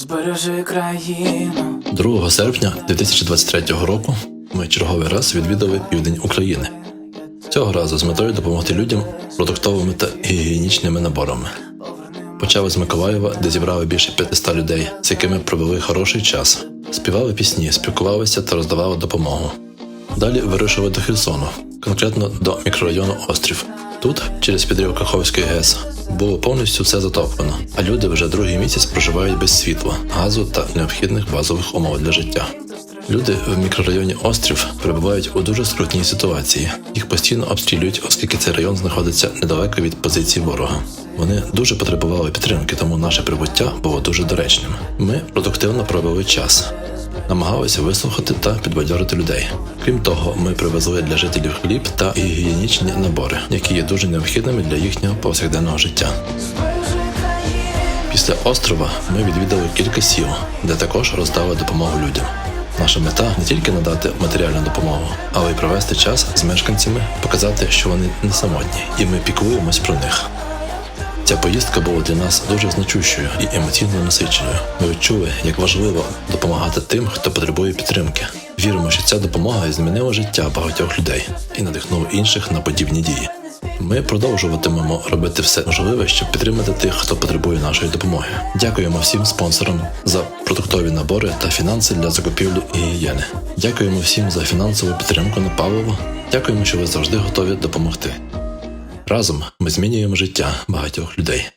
Збережи країну, 2 серпня 2023 року ми черговий раз відвідали південь України. Цього разу з метою допомогти людям продуктовими та гігієнічними наборами. Почали з Миколаєва, де зібрали більше 500 людей, з якими провели хороший час, співали пісні, спілкувалися та роздавали допомогу. Далі вирушили до Херсону, конкретно до мікрорайону Острів. Тут, через підрив Каховської ГЕС, було повністю все затоплено, а люди вже другий місяць проживають без світла, газу та необхідних базових умов для життя. Люди в мікрорайоні Острів перебувають у дуже скрутній ситуації. Їх постійно обстрілюють, оскільки цей район знаходиться недалеко від позиції ворога. Вони дуже потребували підтримки, тому наше прибуття було дуже доречним. Ми продуктивно провели час, намагалися вислухати та підбадьорити людей. Крім того, ми привезли для жителів хліб та гігієнічні набори, які є дуже необхідними для їхнього повсякденного життя. Після острова ми відвідали кілька сіл, де також роздали допомогу людям. Наша мета не тільки надати матеріальну допомогу, але й провести час з мешканцями, показати, що вони не самотні, і ми піклуємось про них. Ця поїздка була для нас дуже значущою і емоційно насиченою. Ми відчули, як важливо допомагати тим, хто потребує підтримки. Віримо, що ця допомога змінила життя багатьох людей і надихнула інших на подібні дії. Ми продовжуватимемо робити все можливе, щоб підтримати тих, хто потребує нашої допомоги. Дякуємо всім спонсорам за продуктові набори та фінанси для закупівлі гігієни. Дякуємо всім за фінансову підтримку на паливо. Дякуємо, що ви завжди готові допомогти. Разом ми змінюємо життя багатьох людей.